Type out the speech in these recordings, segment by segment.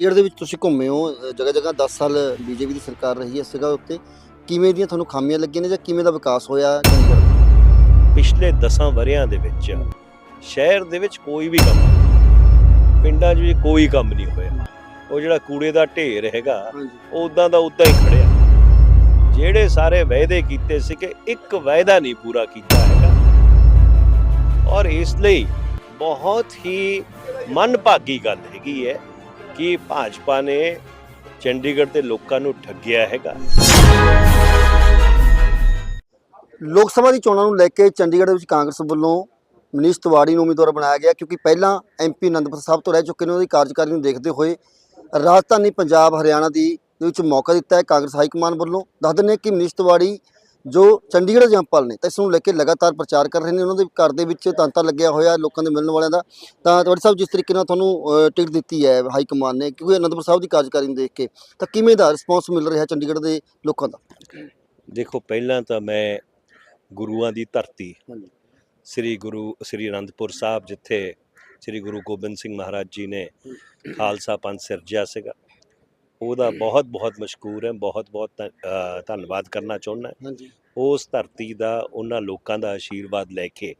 ਚੰਡੀਗੜ੍ਹ ਦੇ ਵਿੱਚ ਤੁਸੀਂ ਘੁੰਮੇ ਹੋ ਜਗ੍ਹਾ ਜਗ੍ਹਾ 10 ਸਾਲ ਬੀਜੇਪੀ ਦੀ ਸਰਕਾਰ ਰਹੀ ਹੈ ਜਗ੍ਹਾ ਉੱਤੇ ਕਿਵੇਂ ਦੀਆਂ ਤੁਹਾਨੂੰ ਖਾਮੀਆਂ ਲੱਗੀਆਂ ਨੇ ਜਾਂ ਕਿਵੇਂ ਦਾ ਵਿਕਾਸ ਹੋਇਆ? ਪਿਛਲੇ 10 ਵਰਿਆਂ ਦੇ ਵਿੱਚ ਸ਼ਹਿਰ ਦੇ ਵਿੱਚ ਕੋਈ ਵੀ ਕੰਮ ਨਹੀਂ ਪਿੰਡਾਂ 'ਚ ਵੀ ਕੋਈ ਕੰਮ ਨਹੀਂ ਹੋਇਆ। ਉਹ ਜਿਹੜਾ ਕੂੜੇ ਦਾ ਢੇਰ ਹੈਗਾ ਉਹ ਉਦਾਂ ਦਾ ਉਦਾਂ ਹੀ ਖੜਿਆ। ਜਿਹੜੇ ਸਾਰੇ ਵਾਅਦੇ ਕੀਤੇ ਸੀ ਕਿ ਇੱਕ ਵਾਅਦਾ ਨਹੀਂ ਪੂਰਾ ਕੀਤਾ ਹੈਗਾ। ਔਰ ਇਸ ਲਈ ਬਹੁਤ ਹੀ ਮਨਭਾਗੀ ਗੱਲ ਹੈਗੀ ਹੈ ਕਿ ਭਾਜਪਾ ਨੇ ਚੰਡੀਗੜ੍ਹ ਦੇ ਲੋਕਾਂ ਨੂੰ ਠੱਗਿਆ ਹੈਗਾ। ਲੋਕ ਸਭਾ ਦੀ ਚੋਣਾਂ ਨੂੰ ਲੈ ਕੇ ਚੰਡੀਗੜ੍ਹ ਵਿੱਚ ਕਾਂਗਰਸ ਵੱਲੋਂ ਮਨੀਸ਼ ਤਿਵਾੜੀ ਨੂੰ ਉਮੀਦਵਾਰ ਬਣਾਇਆ ਗਿਆ ਕਿਉਂਕਿ ਪਹਿਲਾਂ ਐਮਪੀ ਅਨੰਦਪੁਰ ਸਾਹਿਬ ਤੋਂ ਰਹਿ ਚੁੱਕੇ ਨੇ ਉਹਨਾਂ ਦੀ ਕਾਰਜਕਾਰੀ ਨੂੰ ਦੇਖਦੇ ਹੋਏ ਰਾਜਧਾਨੀ ਪੰਜਾਬ ਹਰਿਆਣਾ ਦੀ ਦੇ ਵਿੱਚ ਮੌਕਾ ਦਿੱਤਾ ਹੈ ਕਾਂਗਰਸ ਹਾਈ ਕਮਾਨ ਵੱਲੋਂ। ਦੱਸ ਦਿੰਦੇ ਕਿ ਮਨੀਸ਼ ਤਿਵਾੜੀ ਜੋ ਚੰਡੀਗੜ੍ਹ ਜੰਪਲ ਨੇ ਤਾਂ ਇਸ ਨੂੰ ਲੈ ਕੇ ਲਗਾਤਾਰ ਪ੍ਰਚਾਰ ਕਰ ਰਹੇ ਨੇ। ਉਹਨਾਂ ਦੇ ਘਰ ਦੇ ਵਿੱਚ ਤਾਂਤਾ ਲੱਗਿਆ ਹੋਇਆ ਲੋਕਾਂ ਦੇ ਮਿਲਣ ਵਾਲਿਆਂ ਦਾ। ਤਾਂ ਤਿਵਾੜੀ ਸਾਹਿਬ ਜਿਸ ਤਰੀਕੇ ਨਾਲ ਤੁਹਾਨੂੰ ਟਿਕਟ ਦਿੱਤੀ ਹੈ ਹਾਈ ਕਮਾਨ ਨੇ ਕਿਉਂਕਿ ਅਨੰਦਪੁਰ ਸਾਹਿਬ ਦੀ ਕਾਰਜਕਾਰੀ ਨੂੰ ਦੇਖ ਕੇ ਤਾਂ ਕਿਵੇਂ ਦਾ ਰਿਸਪੌਂਸ ਮਿਲ ਰਿਹਾ ਚੰਡੀਗੜ੍ਹ ਦੇ ਲੋਕਾਂ ਦਾ? ਦੇਖੋ ਪਹਿਲਾਂ ਤਾਂ ਮੈਂ ਗੁਰੂਆਂ ਦੀ ਧਰਤੀ। ਸ੍ਰੀ ਗੁਰੂ ਸ੍ਰੀ ਅਨੰਦਪੁਰ ਸਾਹਿਬ ਜਿੱਥੇ ਸ੍ਰੀ ਗੁਰੂ ਗੋਬਿੰਦ ਸਿੰਘ ਮਹਾਰਾਜ ਜੀ ਨੇ ਖਾਲਸਾ ਪੰਥ ਸਿਰਜਿਆ ਸੀਗਾ। ਉਹਦਾ ਬਹੁਤ ਬਹੁਤ ਮਸ਼ਕੂਰ ਹੈ ਬਹੁਤ ਬਹੁਤ ਧੰਨਵਾਦ ਕਰਨਾ ਚਾਹੁੰਦਾ ਉਸ ਧਰਤੀ ਦਾ ਉਹਨਾਂ ਲੋਕਾਂ ਦਾ ਆਸ਼ੀਰਵਾਦ ਲੈ ਕੇ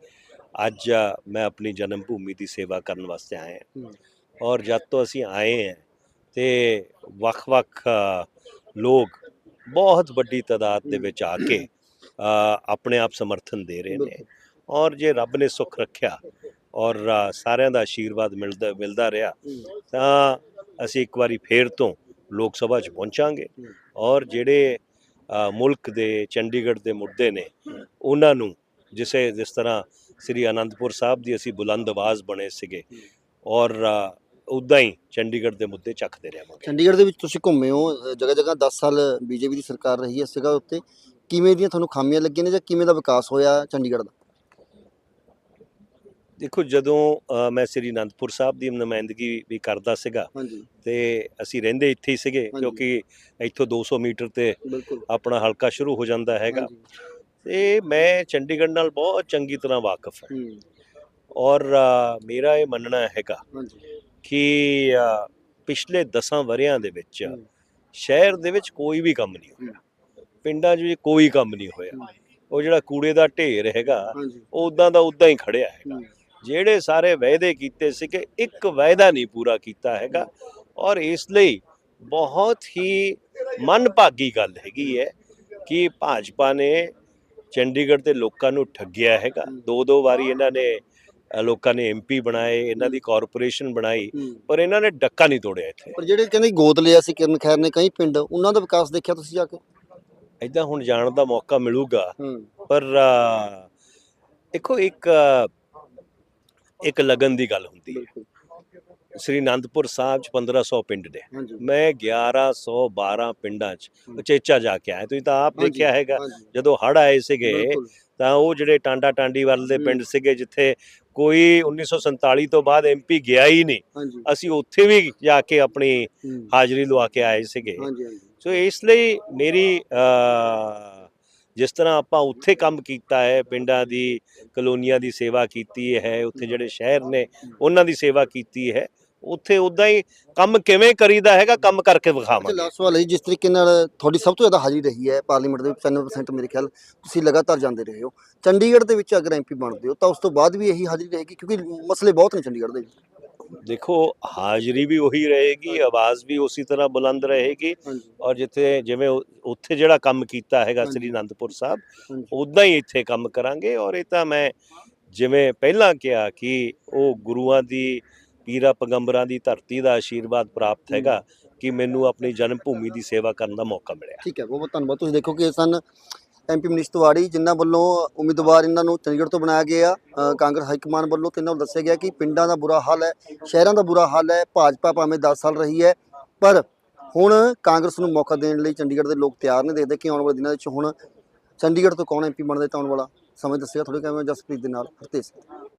ਅੱਜ ਮੈਂ ਆਪਣੀ ਜਨਮ ਭੂਮੀ ਦੀ ਸੇਵਾ ਕਰਨ ਵਾਸਤੇ ਆਇਆ ਹਾਂ। ਔਰ ਜਦ ਤੋਂ ਅਸੀਂ ਆਏ ਹਾਂ ਤੇ ਵੱਖ-ਵੱਖ ਲੋਕ ਬਹੁਤ ਵੱਡੀ ਤਾਦਾਦ ਦੇ। ਵਿੱਚ ਆ ਕੇ ਆਪਣੇ ਆਪ ਸਮਰਥਨ ਦੇ ਰਹੇ ਨੇ। ਔਰ ਜੇ ਰੱਬ ਨੇ ਸੁੱਖ ਰੱਖਿਆ ਔਰ ਸਾਰਿਆਂ ਦਾ ਆਸ਼ੀਰਵਾਦ ਮਿਲਦਾ ਮਿਲਦਾ ਰਿਹਾ। ਤਾਂ ਅਸੀਂ ਇੱਕ ਵਾਰੀ ਫੇਰ ਤੋਂ ਲੋਕ ਸਭਾ 'ਚ ਪਹੁੰਚਾਂਗੇ। ਔਰ ਜਿਹੜੇ ਮੁਲਕ ਦੇ, ਚੰਡੀਗੜ੍ਹ ਦੇ ਮੁੱਦੇ ਨੇ, ਉਹਨਾਂ ਨੂੰ ਜਿਸੇ, ਜਿਸ ਤਰ੍ਹਾਂ ਸ੍ਰੀ ਅਨੰਦਪੁਰ ਸਾਹਿਬ ਦੀ ਅਸੀਂ ਬੁਲੰਦ ਆਵਾਜ਼ ਬਣੇ ਸੀਗੇ, ਔਰ ਉਦਾਂ ਹੀ ਚੰਡੀਗੜ੍ਹ ਦੇ ਮੁੱਦੇ ਚੱਕਦੇ ਰਹਾਂਗੇ ਚੰਡੀਗੜ੍ਹ ਦੇ ਵਿੱਚ ਤੁਸੀਂ ਘੁੰਮੇ ਹੋ ਜਗ੍ਹਾ ਜਗ੍ਹਾ 10 ਸਾਲ ਬੀਜੇਪੀ ਦੀ ਸਰਕਾਰ ਰਹੀ ਹੈ ਇਸ ਜਗ੍ਹਾ ਉੱਤੇ। ਕਿਵੇਂ ਦੀਆਂ ਤੁਹਾਨੂੰ ਖਾਮੀਆਂ ਲੱਗੀਆਂ ਨੇ ਜਾਂ ਕਿਵੇਂ ਦਾ ਵਿਕਾਸ ਹੋਇਆ ਚੰਡੀਗੜ੍ਹ ਦਾ? ਦੇਖੋ ਜਦੋਂ ਮੈਂ ਸ੍ਰੀ ਅਨੰਦਪੁਰ ਸਾਹਿਬ ਦੀ ਨੁਮਾਇੰਦਗੀ ਵੀ ਕਰਦਾ ਸੀਗਾ ਤੇ ਅਸੀਂ ਰਹਿੰਦੇ ਇੱਥੇ ਹੀ ਸੀਗੇ। ਕਿਉਂਕਿ ਇੱਥੋਂ 200 ਮੀਟਰ ਤੇ ਆਪਣਾ ਹਲਕਾ ਸ਼ੁਰੂ ਹੋ ਜਾਂਦਾ ਹੈਗਾ। ਤੇ ਮੈਂ ਚੰਡੀਗੜ੍ਹ ਨਾਲ ਬਹੁਤ ਚੰਗੀ ਤਰ੍ਹਾਂ ਵਾਕਿਫ ਹਾਂ। ਔਰ ਮੇਰਾ ਇਹ ਮੰਨਣਾ ਹੈਗਾ ਕਿ ਪਿਛਲੇ 10 ਵਰਿਆਂ ਦੇ ਵਿੱਚ। ਸ਼ਹਿਰ ਦੇ ਵਿੱਚ ਕੋਈ ਵੀ ਕੰਮ ਨਹੀਂ ਹੋਇਆ। ਪਿੰਡਾਂ 'ਚ ਕੋਈ ਕੰਮ ਨਹੀਂ ਹੋਇਆ। ਉਹ ਜਿਹੜਾ ਕੂੜੇ ਦਾ ਢੇਰ ਹੈਗਾ ਉਹ ਉਦਾਂ ਦਾ ਉਦਾਂ ਹੀ ਖੜਿਆ ਹੈਗਾ। ਜਿਹੜੇ ਸਾਰੇ ਵਾਅਦੇ ਕੀਤੇ ਸੀ ਕਿ ਇੱਕ ਵਾਅਦਾ ਨਹੀਂ ਪੂਰਾ ਕੀਤਾ ਹੈਗਾ। ਔਰ ਇਸ ਲਈ ਬਹੁਤ ਹੀ ਮਨਭਾਗੀ ਗੱਲ ਹੈਗੀ ਹੈ ਕਿ ਭਾਜਪਾ ਨੇ ਚੰਡੀਗੜ੍ਹ ਦੇ ਲੋਕਾਂ ਨੂੰ ਠੱਗਿਆ ਹੈਗਾ। ਦੋ ਦੋ ਵਾਰੀ ਇਹਨਾਂ ਨੇ ਲੋਕਾਂ ਨੇ ਐਮਪੀ ਬਣਾਏ ਇਹਨਾਂ ਦੀ ਕਾਰਪੋਰੇਸ਼ਨ ਬਣਾਈ। ਪਰ ਇਹਨਾਂ ਨੇ ਡੱਕਾ ਨਹੀਂ ਤੋੜਿਆ ਇੱਥੇ। ਪਰ ਜਿਹੜੇ ਕਹਿੰਦੇ ਗੋਦ ਲਿਆ ਸੀ ਕਿਰਨ ਖੈਰ ਨੇ ਕਈ ਪਿੰਡ ਉਹਨਾਂ ਦਾ ਵਿਕਾਸ ਦੇਖਿਆ ਤੁਸੀਂ ਜਾ ਕੇ? ਇਦਾਂ ਹੁਣ ਜਾਣ ਦਾ ਮੌਕਾ ਮਿਲੂਗਾ। ਪਰ ਦੇਖੋ ਇੱਕ ਇੱਕ ਲਗਨ ਦੀ ਗੱਲ ਹੁੰਦੀ ਹੈ। ਸ੍ਰੀ ਅਨੰਦਪੁਰ ਸਾਹਿਬ ਚ 1500 ਪਿੰਡ ਨੇ। ਹਾਂਜੀ। ਮੈਂ 1112 ਪਿੰਡਾਂ ਚ ਉਚੇਚਾ ਜਾ ਕੇ ਆਇਆ। ਤੁਸੀਂ ਤਾਂ ਆਪ ਹਾਂਜੀ, ਦੇਖਿਆ ਹੈਗਾ ਹਾਂਜੀ, ਜਦੋਂ ਹੜ ਆਏ ਸੀਗੇ ਬਿਲਕੁਲ। ਤਾਂ ਉਹ ਜਿਹੜੇ ਟਾਂਡਾ ਟਾਂਡੀ ਵੱਲ ਦੇ। ਪਿੰਡ ਸੀਗੇ ਜਿੱਥੇ ਕੋਈ 1947 ਤੋਂ ਬਾਅਦ ਐਮਪੀ ਗਿਆ ਹੀ ਨਹੀਂ ਹਾਂਜੀ। ਅਸੀਂ ਉੱਥੇ ਵੀ ਜਾ ਕੇ ਆਪਣੀ ਹੂੰ। ਹਾਜ਼ਰੀ ਲਵਾ ਕੇ ਆਏ ਸੀਗੇ। ਹਾਂਜੀ ਹਾਂਜੀ। ਸੋ ਇਸ ਲਈ ਮੇਰੀ ਅ, ਜਿਸ ਤਰ੍ਹਾਂ ਆਪਾਂ ਉੱਥੇ ਕੰਮ ਕੀਤਾ ਹੈ ਪਿੰਡਾਂ ਦੀ ਕਲੋਨੀਆਂ ਦੀ ਸੇਵਾ ਕੀਤੀ ਹੈ ਉੱਥੇ ਜਿਹੜੇ ਸ਼ਹਿਰ ਨੇ ਉਹਨਾਂ ਦੀ ਸੇਵਾ ਕੀਤੀ ਹੈ। ਉੱਥੇ ਉਦਾਂ ਹੀ ਕੰਮ ਕਿਵੇਂ ਕਰੀਦਾ ਹੈਗਾ ਕੰਮ ਕਰਕੇ ਅੱਛਾ ਵਿਖਾਵਾਂਗੇ। ਲਾਸਟ ਸਵਾਲ ਹੈ ਜੀ, ਜਿਸ ਤਰੀਕੇ ਨਾਲ ਤੁਹਾਡੀ ਸਭ ਤੋਂ ਜ਼ਿਆਦਾ ਹਾਜ਼ਰੀ ਰਹੀ ਹੈ ਪਾਰਲੀਮੈਂਟ ਦੇ ਵਿੱਚ 95% ਮੇਰੇ ਖਿਆਲ ਤੁਸੀਂ ਲਗਾਤਾਰ ਜਾਂਦੇ ਰਹੇ ਹੋ। ਚੰਡੀਗੜ੍ਹ ਦੇ ਵਿੱਚ ਅਗਰ ਐਮਪੀ ਬਣਦੇ ਹੋ ਤਾਂ ਉਸ ਤੋਂ ਬਾਅਦ ਵੀ ਇਹੀ ਹਾਜ਼ਰੀ ਰਹੇਗੀ ਕਿਉਂਕਿ ਮਸਲੇ ਬਹੁਤ ਨੇ ਚੰਡੀਗੜ੍ਹ ਦੇ ਵਿੱਚ। ਦੇਖੋ ਹਾਜ਼ਰੀ ਵੀ ਉਹੀ ਰਹੇਗੀ ਆਵਾਜ਼ ਵੀ ਉਸੇ ਤਰ੍ਹਾਂ ਬੁਲੰਦ ਰਹੇਗੀ। ਔਰ ਜਿੱਥੇ ਜਿਵੇਂ ਉੱਥੇ ਜਿਹੜਾ ਕੰਮ ਕੀਤਾ ਹੈਗਾ। ਸ੍ਰੀ ਅਨੰਦਪੁਰ ਸਾਹਿਬ। ਉਦਾਂ ਹੀ ਇੱਥੇ ਕੰਮ ਕਰਾਂਗੇ। ਔਰ ਇਹ ਤਾਂ ਮੈਂ ਜਿਵੇਂ ਪਹਿਲਾਂ ਕਿਹਾ ਕਿ ਉਹ ਗੁਰੂਆਂ ਦੀ ਪੀਰਾ ਪਗੰਬਰਾਂ ਦੀ ਧਰਤੀ ਦਾ ਆਸ਼ੀਰਵਾਦ ਪ੍ਰਾਪਤ ਹੈਗਾ ਕਿ ਮੈਨੂੰ ਆਪਣੀ ਜਨਮ ਭੂਮੀ ਦੀ ਸੇਵਾ ਕਰਨ ਦਾ ਮੌਕਾ ਮਿਲਿਆ। ਠੀਕ ਹੈ ਬਹੁਤ ਬਹੁਤ ਧੰਨਵਾਦ। ਤੁਸੀਂ ਦੇਖੋ ਕਿ ਸਨ ਐਮਪੀ ਮਨੀਸ਼ ਤਿਵਾੜੀ ਜਿਨ੍ਹਾਂ ਵੱਲੋਂ ਉਮੀਦਵਾਰ ਇਹਨਾਂ ਨੂੰ ਚੰਡੀਗੜ੍ਹ ਤੋਂ ਬਣਾਇਆ ਗਿਆ ਕਾਂਗਰਸ ਹਾਈ ਕਮਾਨ ਵੱਲੋਂ ਤੇ ਇਹਨਾਂ ਨੂੰ ਦੱਸਿਆ ਗਿਆ ਕਿ ਪਿੰਡਾਂ ਦਾ ਬੁਰਾ ਹਾਲ ਹੈ, ਸ਼ਹਿਰਾਂ ਦਾ ਬੁਰਾ ਹਾਲ ਹੈ, ਭਾਜਪਾ ਭਾਵੇਂ 10 ਸਾਲ ਰਹੀ ਹੈ, ਪਰ ਹੁਣ ਕਾਂਗਰਸ ਨੂੰ ਮੌਕਾ ਦੇਣ ਲਈ ਚੰਡੀਗੜ੍ਹ ਦੇ ਲੋਕ ਤਿਆਰ ਨੇ, ਦੇਖਦੇ ਕਿ ਆਉਣ ਵਾਲੇ ਦਿਨਾਂ ਵਿੱਚ ਹੁਣ ਚੰਡੀਗੜ੍ਹ ਤੋਂ ਕੌਣ ਐਮਪੀ ਬਣਦਾ ਤਾਂ ਆਉਣ ਵਾਲਾ। ਸਮੇਂ ਦੱਸਿਆ ਥੋੜੇ ਕਿਵੇਂ ਜਸਪ੍ਰੀਤ ਦੇ ਨਾਲ ਹਰਤੇਜ ਸਿੰਘ।